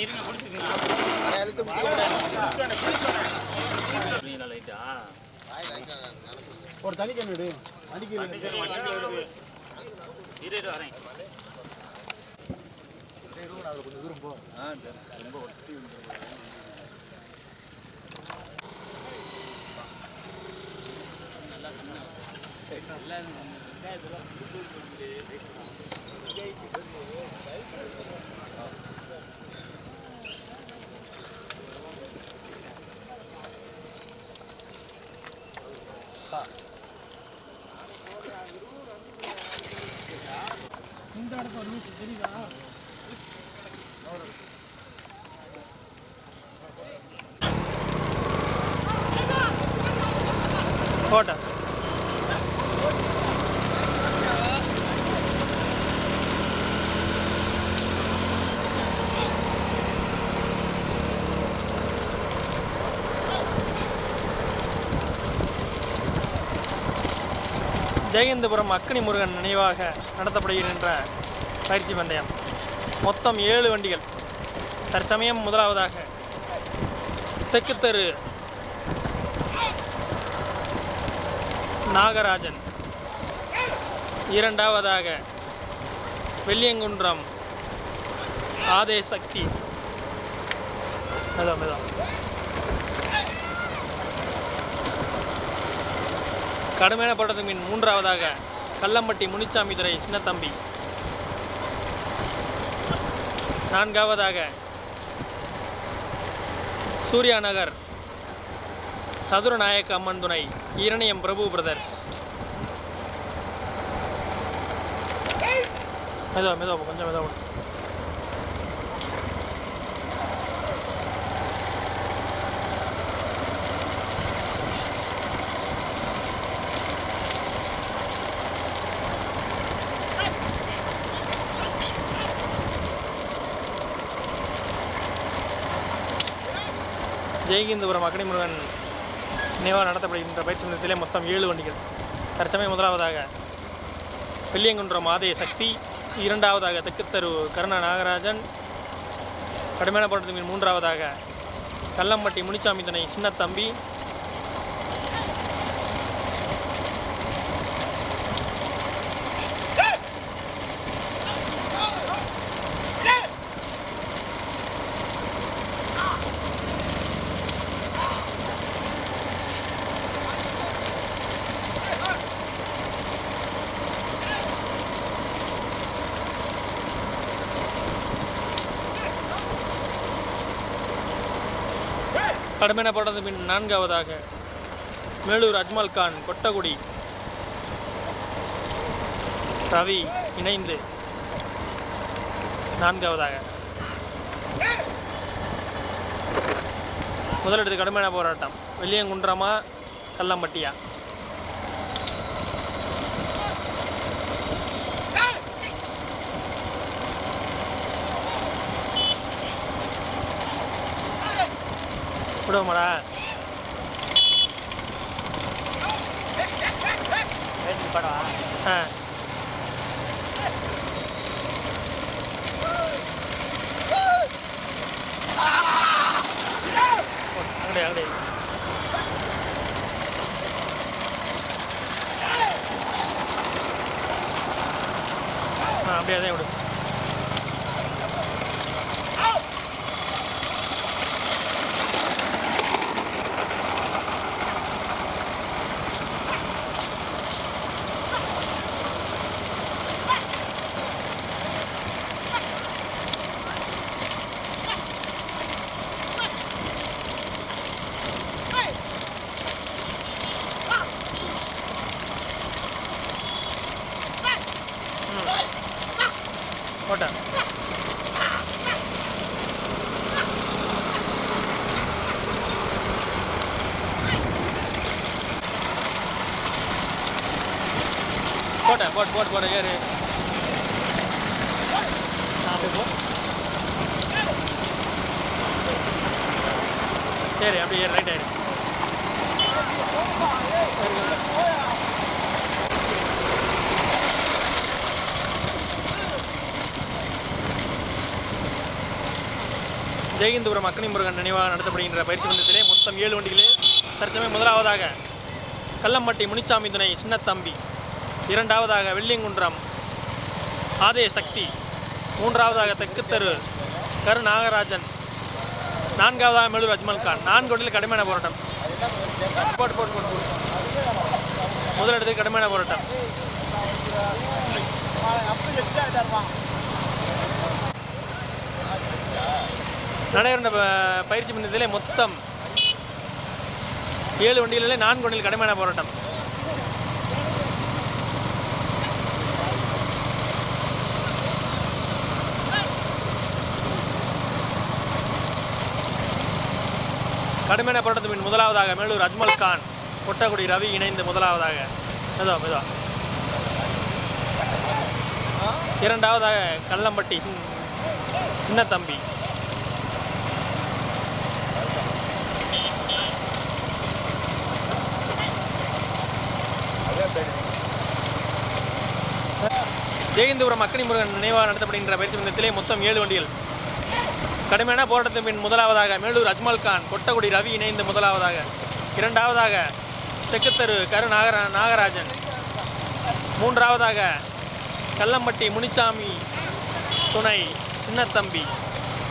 இருங்க குடிச்சுக்கங்க புரியல லைட்டா ஒரு தனி கண்ணு எடு அடிக்க வண்டி வருது இரு இரு வரேன். கொஞ்சம் தூரம் போ. போட்டா. ஜெயகந்தபுரம் அக்கனி முருகன் நினைவாக நடத்தப்படுகின்ற பயிற்சி பந்தயம். மொத்தம் ஏழு வண்டிகள். தற்சமயம் முதலாவதாக தெற்கு தெரு நாகராஜன். இரண்டாவதாக வெள்ளியங்குன்றம் ஆதேசக்தி. மெதா மெதா கடுமையான போட்டது மீன் மூன்றாவதாக கல்லம்பட்டி முனிச்சாமி துறை சின்னத்தம்பி. நான்காவதாக சூர்யா நகர் சதுரநாயக்க அம்மன் துணை இரணியம் பிரபு பிரதர்ஸ் மெதுவா மெதுவா கொஞ்சம் மெதுவா ஜெயகிந்தபுரம் அக்கனிமுருகன் நினைவாக நடத்தப்படுகின்ற பயிற்சி நிலையத்திலே மொத்தம் ஏழு வண்டிகள். தற்சமயம் முதலாவதாக வெள்ளியங்குன்றம் ஆதய சக்தி இரண்டாவதாக தெக்குத்தரு கருணா நாகராஜன் கடுமையான போராட்டத்தின் மூன்றாவதாக கல்லம்பட்டி முனிச்சாமி துணை சின்னத்தம்பி கடுமையான போராட்டத்தின் பின் நான்காவதாக மேலூர் அஜ்மல் கான் கொட்டகுடி. ரவி இணைந்து நான்காவதாக. முதலிடத்து கடுமையான போராட்டம். வெள்ளியங்குன்றமா கல்லம்பட்டியா விடுவோமாடா ஆ. அங்கடே அங்கடே. அப்படியே அதே விடு போட்டேன் போட்டேன் போட்டு போட்டு போட்டு ஏறு. சரி அப்படியே ஏறு ரைட் ஆயிரு ஜெயகிந்தபுரம் அக்னி முருகன் நினைவாக நடத்தப்படுகின்ற பயிற்சி மன்றத்திலே மொத்தம் ஏழு வண்டிகளே தற்சமயம் முதலாவதாக கல்லம்பட்டி முனிச்சாமி துணை சின்னத்தம்பி. இரண்டாவதாக வெள்ளியங்குன்றம் ஆதே சக்தி. மூன்றாவதாக தெக்குத்தெரு கரு நாகராஜன் நான்காவதாக மேலூர் அஜ்மல் கான் நான்கு கடுமையான போராட்டம். போட்டு போட்டு போட்டு போட்டு. முதலிடத்துக்கு கடுமையான போராட்டம். நடைபெற ப- பயிற்சி மன்றத்திலே மொத்தம் ஏழு வண்டிகளிலே நான்கு வண்டியில் கடுமையான போராட்டம். கடுமையான போராட்டத்தின் முதலாவதாக மேலூர் அஜ்மல் கான் கொட்டக்குடி ரவி இணைந்து முதலாவதாக. மெதுவா மெதுவா இரண்டாவதாக கல்லம்பட்டி சின்ன தம்பி ஜெயந்தபுரம் அக்கனி முருகன் நினைவாக நடத்தப்படுகின்ற பயிற்சி மன்றத்திலே மொத்தம் ஏழு வண்டிகள். கடுமையான போராட்டத்தின் பின் முதலாவதாக மேலூர் அஜ்மல் கான் கொட்டக்குடி ரவி இணைந்து முதலாவதாக. இரண்டாவதாக செக்குத்தரு கரு நாகர நாகராஜன். மூன்றாவதாக கல்லம்பட்டி முனிச்சாமி துணை சின்னத்தம்பி.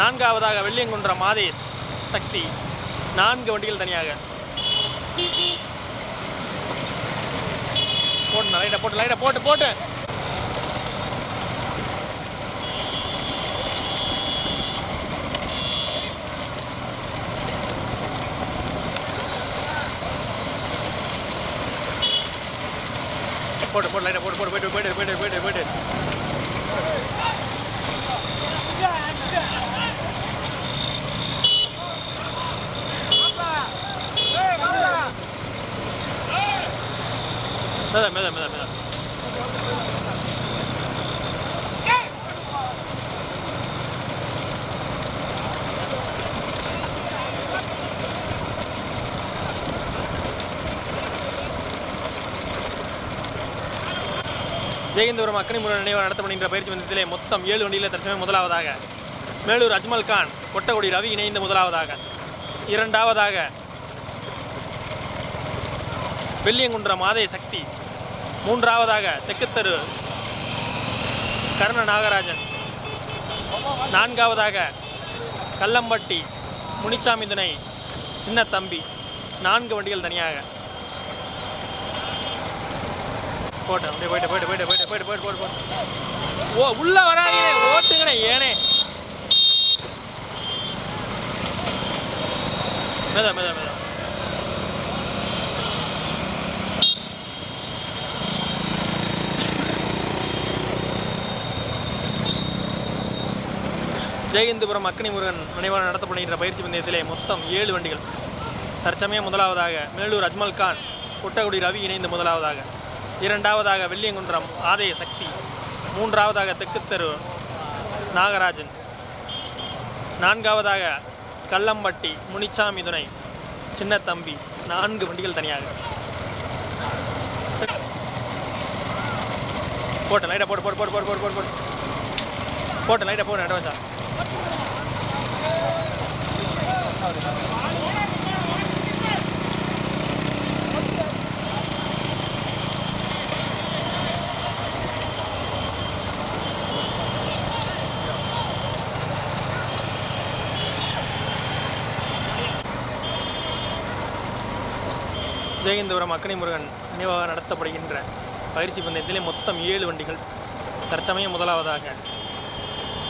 நான்காவதாக வெள்ளியங்குன்றம் மாதேஷ் சக்தி. நான்கு வண்டிகள் தனியாக. போட்டு லைட்டை போட்டு லைட்டை போட்டு போட்டு. போட்டு போட்டு லைட்டை போட்டு போட்டு போயிட்டு போயிட்டு போயிட்டு போயிட்டு போயிட்டு மெத மெத மெத மெத ஜெயந்தபுரம் அக்கனி முருகன் நினைவாக நடத்தப்படுகின்ற பயிற்சி மன்றத்திலே மொத்தம் ஏழு வண்டியில் தற்சமயம் முதலாவதாக மேலூர் அஜ்மல் கான் கொட்டகுடி ரவி இணைந்த முதலாவதாக. இரண்டாவதாக வெள்ளியங்குன்றம் மாதே சக்தி. மூன்றாவதாக தெக்குத்தரு கர்ண நாகராஜன். நான்காவதாக கல்லம்பட்டி முனிச்சாமி துணை சின்ன தம்பி நான்கு வண்டிகள் தனியாக. போட்டேன். அப்படியே போயிட்டு போயிட்டு போயிட்டு போயிட்டு போயிட்டு போயிட்டு போயிட்டு ஓ உள்ளே வராங்கண்ணே ஓட்டுங்கண்ணே ஏனே. மேதா மேதா மேதா. ஜெயந்திபுரம் அக்னி முருகன் நினைவாக நடத்தப்படுகின்ற பயிற்சி பந்தயத்திலே மொத்தம் ஏழு வண்டிகள். தற்சமயம் முதலாவதாக மேலூர் அஜ்மல் கான் குட்டகுடி ரவி இணைந்து முதலாவதாக. இரண்டாவதாக வெள்ளியங்குன்றம் ஆதய சக்தி மூன்றாவதாக தெக்குத்தெரு நாகராஜன் நான்காவதாக கல்லம்பட்டி முனிச்சாமி துணை சின்னத்தம்பி நான்கு வண்டிகள் தனியாக. போட்டு லைட்டை போட்டு போட்டு போட்டு போட்டு போட்டு போட்டு. போட்டு போட்டு லைட்டை போட்டு அட்வான்ஸா ஜெயந்தபுரம் அக்கனை முருகன் நினைவாக நடத்தப்படுகின்ற பயிற்சி பந்தயத்திலே மொத்தம் ஏழு வண்டிகள். தற்சமயம் முதலாவதாக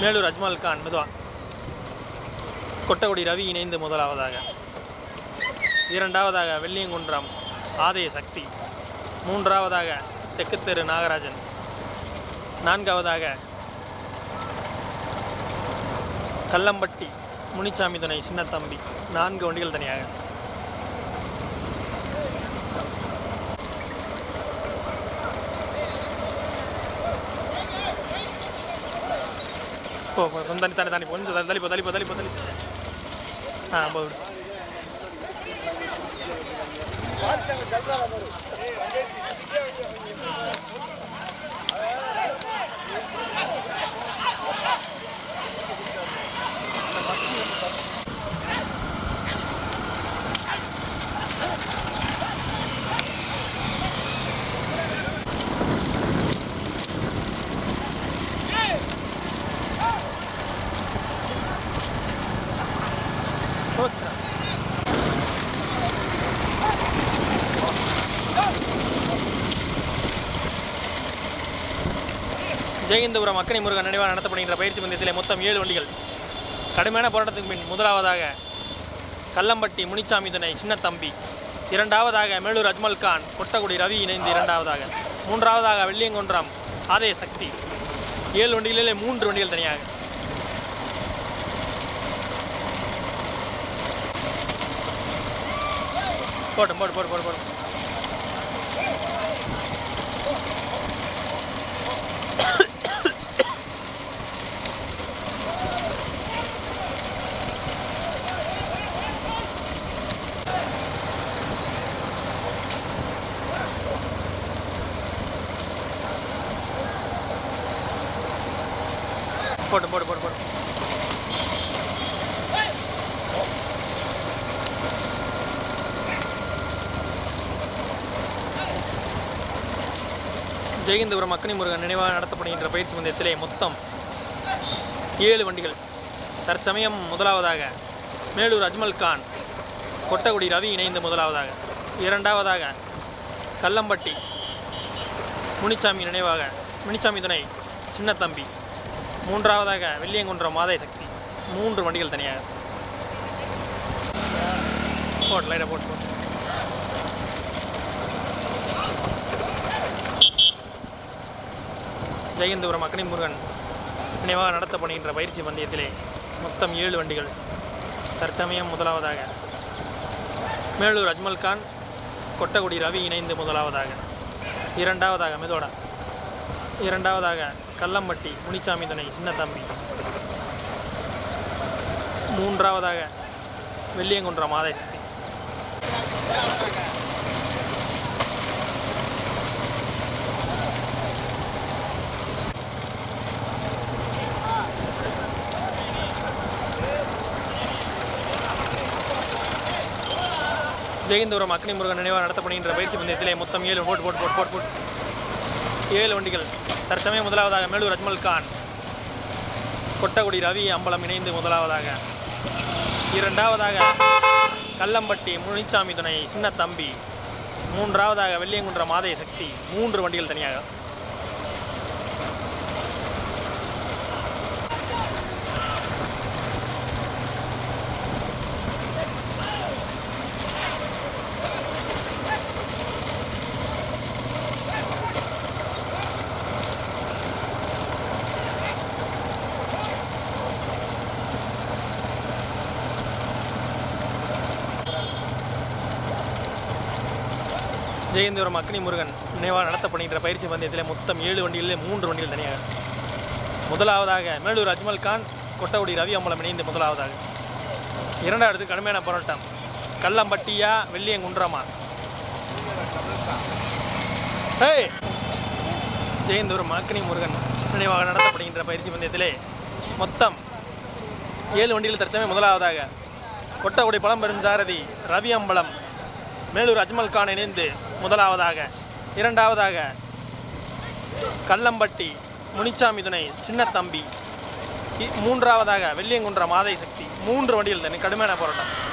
மேலூர் அஜ்மல் கான் மெதுவா. கொட்டகுடி ரவி இணைந்து முதலாவதாக. இரண்டாவதாக வெள்ளியங்குன்றம் ஆதய சக்தி. மூன்றாவதாக தெக்குத்தெரு நாகராஜன். நான்காவதாக கல்லம்பட்டி முனிச்சாமி துணை சின்னத்தம்பி. நான்கு வண்டிகள் தனியாக. పో దాని తన దాని పోని తల్లిపో తల్లిపో తల్లిపో తల్లి బాబు ஜெயந்தபுரம் அக்கனி முருகன் நினைவாக நடத்தப்படுகின்ற பயிற்சி பந்தயத்திலே மொத்தம் ஏழு வண்டிகள். கடுமையான போராட்டத்துக்கு பின் முதலாவதாக கல்லம்பட்டி முனிச்சாமி துணை சின்னத்தம்பி. இரண்டாவதாக மேலூர் அஜ்மல் கான் கொட்டகுடி ரவி இணைந்து இரண்டாவதாக. மூன்றாவதாக வெள்ளியங்குன்றம் ஆதய சக்தி. ஏழு வண்டிகளிலே மூன்று வண்டிகள் தனியாக. போட்டும் போட்டு போட்டு போட்டு போட்டு போட்டு போட்டு போட்டு போட்டு ஜெயந்தபுரம் அக்கனி முருகன் நினைவாக நடத்தப்படுகின்ற பயிற்சி பந்தயத்திலே மொத்தம் ஏழு வண்டிகள். தற்சமயம் முதலாவதாக மேலூர் அஜ்மல் கான் கொட்டகுடி ரவி இணைந்து முதலாவதாக. இரண்டாவதாக கல்லம்பட்டி முனிச்சாமி நினைவாக முனிச்சாமி துணை சின்னத்தம்பி. மூன்றாவதாக வெள்ளியங்குன்ற மாதை சக்தி. மூன்று வண்டிகள் தனியாக. போட்டு லைட்டாக போட்டு போட்டு ஜெயந்தபுரம் அக்கனி முருகன் நினைவாக நடத்தப்படுகின்ற பயிற்சி பந்தயத்திலே மொத்தம் ஏழு வண்டிகள். தற்சமயம் முதலாவதாக மேலூர் அஜ்மல் கான் கொட்டகுடி ரவி இணைந்து முதலாவதாக. இரண்டாவதாக மெதோடா. இரண்டாவதாக கல்லம்பட்டி முனிசாமி துணை சின்ன தம்பி மூன்றாவதாக வெள்ளியங்குன்றம் மாதேசத்தி ஜெயந்தபுரம் அக்னி முருகன் நினைவாக நடத்தப்படுகின்ற பயிற்சி பந்தயத்திலே மொத்தம் ஏழு boat boat boat boat boat ஏழு வண்டிகள். தற்சமயம் முதலாவதாக மேலூர் அஜ்மல் கான். கொட்டகுடி ரவி அம்பலம் இணைந்து முதலாவதாக. இரண்டாவதாக கல்லம்பட்டி முனிசாமி துணை சின்ன தம்பி மூன்றாவதாக வெள்ளியங்குன்றம் மாதய சக்தி. மூன்று வண்டிகள் தனியாக. ஜெயந்தபுரம் அக்னி முருகன் நினைவாக நடத்தப்படுகின்ற பயிற்சி பந்தயத்திலே மொத்தம் ஏழு வண்டிகளில் மூன்று வண்டிகள் தனியாக. முதலாவதாக மேலூர் அஜ்மல் கான் கொட்டகுடி ரவி அம்பலம் இணைந்து முதலாவதாக. இரண்டாவது கடுமையான போராட்டம். கல்லம்பட்டியா வெள்ளியங்குன்றமா. ஹே ஜெயந்தூர் அக்னி முருகன் நினைவாக நடத்தப்படுகின்ற பயிற்சி பந்தயத்திலே மொத்தம் ஏழு வண்டிகள் தற்சமயம் முதலாவதாக. கொட்டகுடி பழம்பெரும் சாரதி ரவி அம்பலம் மேலூர் அஜ்மல் கான் இணைந்து முதலாவதாக இரண்டாவதாக கல்லம்பட்டி முனிச்சாமி துணை சின்னத்தம்பி. இ- மூன்றாவதாக வெள்ளியங்குன்ற மாதை சக்தி. மூன்று வண்டியில் தனி கடுமையான போராட்டம்.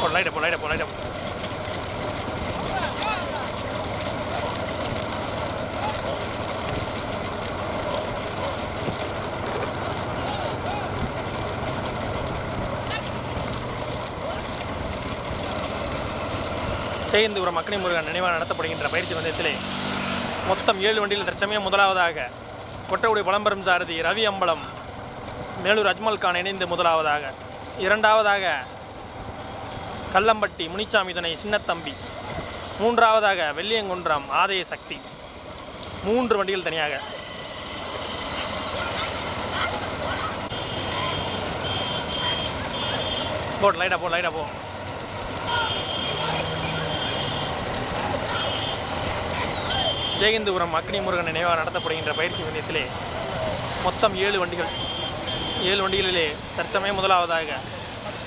போ லைட்ட போ ஜெயந்தபுரம் அக்னி முருகன் நினைவாக நடத்தப்படுகின்ற பயிற்சி பந்தயத்திலே மொத்தம் ஏழு வண்டியில் தற்சமயம் முதலாவதாக கொட்டகுடி பழம்பெரும் சாரதி ரவி அம்பலம் மேலூர் அஜ்மல் கான் இணைந்து முதலாவதாக. இரண்டாவதாக கல்லம்பட்டி முனிச்சாமி துணை சின்னத்தம்பி. மூன்றாவதாக வெள்ளியங்குன்றம் ஆதய சக்தி. மூன்று வண்டிகள் தனியாக. போட் லைட்டாக போ லைட்டாக போ. ஜெயகந்தபுரம் அக்னி முருகன் நினைவாக நடத்தப்படுகின்ற பயிற்சி மையத்திலே மொத்தம் ஏழு வண்டிகள். ஏழு வண்டிகளிலே தற்சமயம் முதலாவதாக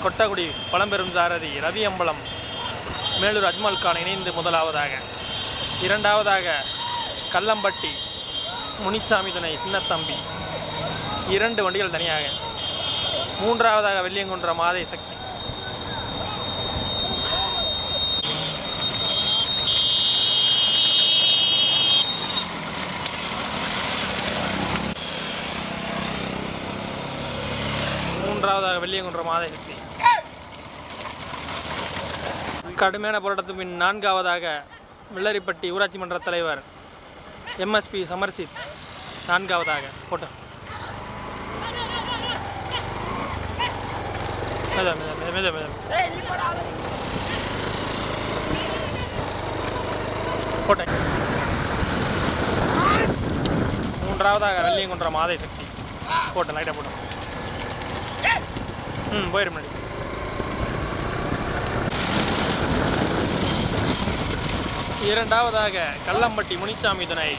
கொட்டகுடி பழம்பெரும் சாரதி ரவி அம்பலம் மேலூர் அஜ்மல் கான் இணைந்து முதலாவதாக. இரண்டாவதாக கல்லம்பட்டி முனிச்சாமி துணை சின்னத்தம்பி. இரண்டு வண்டிகள் தனியாக. மூன்றாவதாக வெள்ளியங்குன்ற மாதை சக்தி மூன்றாவதாக வெள்ளியங்குன்ற மாத சக்தி கடுமையான போராட்டத்துக்கு பின் நான்காவதாக வெள்ளரிப்பட்டி ஊராட்சி மன்ற தலைவர் எம்எஸ்பி சமர்சித் நான்காவதாக. போட்டோ. மெத மெத மூன்றாவதாக வெள்ளியங்குன்ற மாதை சக்தி போட்டேன் லைட்டாக போட்டேன் ம் போயிரு முன்னாடி இரண்டாவதாக கல்லம்பட்டி முனிசாமி துணை.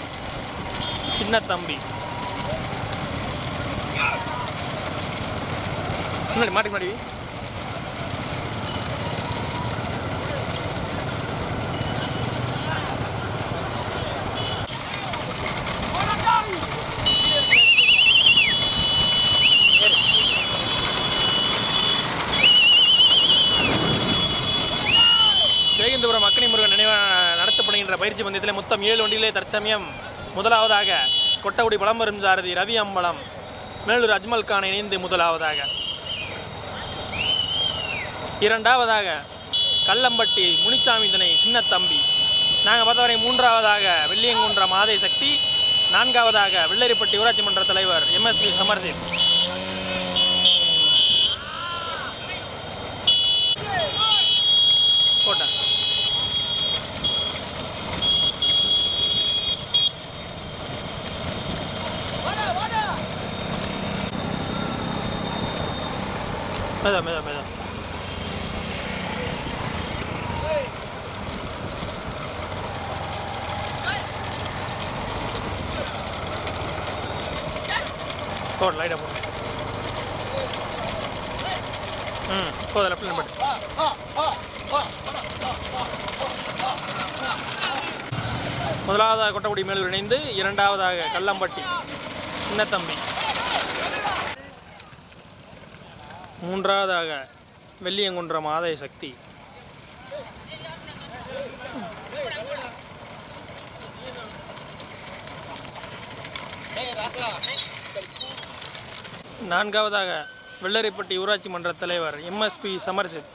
சின்ன தம்பி. முன்னாடி மாட்டி மாட்டி ஜெயகந்தபுரம் அக்கனி முருகன் நினைவாக நடத்தப்படுகின்ற பயிற்சி பந்தயத்தில் மொத்தம் ஏழு வண்டிகளே தற்சமயம் முதலாவதாக கொட்டகுடி பழம்பெரும் சாரதி ரவி அம்பலம் மேலூர் அஜ்மல் கான் இணைந்து முதலாவதாக. இரண்டாவதாக கல்லம்பட்டி முனிச்சாமி துணை சின்னத்தம்பி. நாங்கள் பார்த்தவரை மூன்றாவதாக வெள்ளியங்குன்ற மாதை சக்தி நான்காவதாக வெள்ளரிப்பட்டி ஊராட்சி மன்ற தலைவர் எம்எஸ்பி சமர்ஜித். மெதா மெதா மெதா போடு லைட்டாக போடு ம் போதும் லெஃப்டில் போட்டு முதலாவதாக கொட்டக்குடி மேலூர் இணைந்து இரண்டாவதாக கல்லம்பட்டி சின்னத்தம்பி மூன்றாவதாக வெள்ளியங்குன்றம் மாதை சக்தி. நான்காவதாக வெள்ளரிப்பட்டி ஊராட்சி மன்ற தலைவர் எம்எஸ்பி சமர்ஜித்.